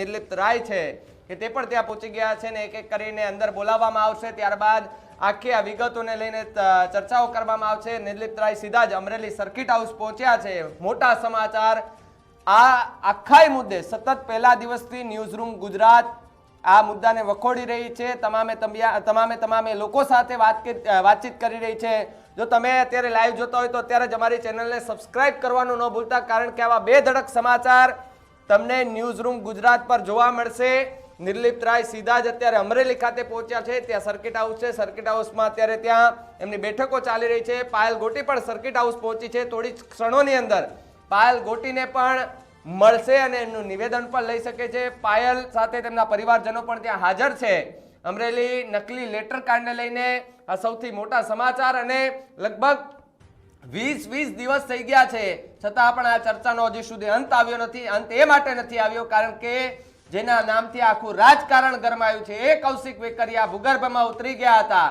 નિર્લિપ્ત રાય છે કે તે પણ ત્યાં પહોંચી ગયા છે ને એક એક કરીને અંદર બોલાવવામાં આવશે. ત્યારબાદ આખી આ વિગતોને લઈને ચર્ચાઓ કરવામાં આવશે. નિર્લિપ્ત રાય સીધા જ અમરેલી સર્કિટ હાઉસ પહોંચ્યા છે. મોટા સમાચાર. આ આખાય મુદ્દે સતત પહેલા દિવસથી ન્યૂઝરૂમ ગુજરાત આ મુદ્દાને વખોડી રહી છે. તમામે તમામે તમામે લોકો સાથે વાતચીત કરી રહી છે. જો તમે અત્યારે લાઈવ જોતા હોય તો અત્યારે જ અમારી ચેનલને સબસ્ક્રાઇબ કરવાનું ન ભૂલતા, કારણ કે આવા બે ધડક સમાચાર તમને ન્યૂઝરૂમ ગુજરાત પર જોવા મળશે. નિર્લિપ્ત રાય સીધા જ અત્યારે અમરેલી ખાતે પહોંચ્યા છે. ત્યાં સર્કિટ હાઉસ છે. સર્કિટ હાઉસમાં અત્યારે ત્યાં એમની બેઠકો ચાલી રહી છે. પાયલ ગોટી પણ સર્કિટ હાઉસ પહોંચી છે. થોડી ક્ષણોની અંદર પાયલ ગોટીને પણ મળશે અને એમનું નિવેદન પણ લઈ શકે છે. પાયલ સાથે તેમના પરિવારજનો પણ ત્યાં હાજર છે. અમરેલી નકલી લેટર કાર્ડને લઈને આ સૌથી મોટા સમાચાર અને લગભગ વીસ વીસ દિવસ થઈ ગયા છે. છતાં પણ આ ચર્ચાનો હજી સુધી અંત આવ્યો નથી. અંત એ માટે નથી આવ્યો, કારણ કે જેના નામથી આખું રાજકારણ ગરમાયું છે. એ કૌશિક વેકરિયા ભૂગર્ભમાં ઉતરી ગયા હતા.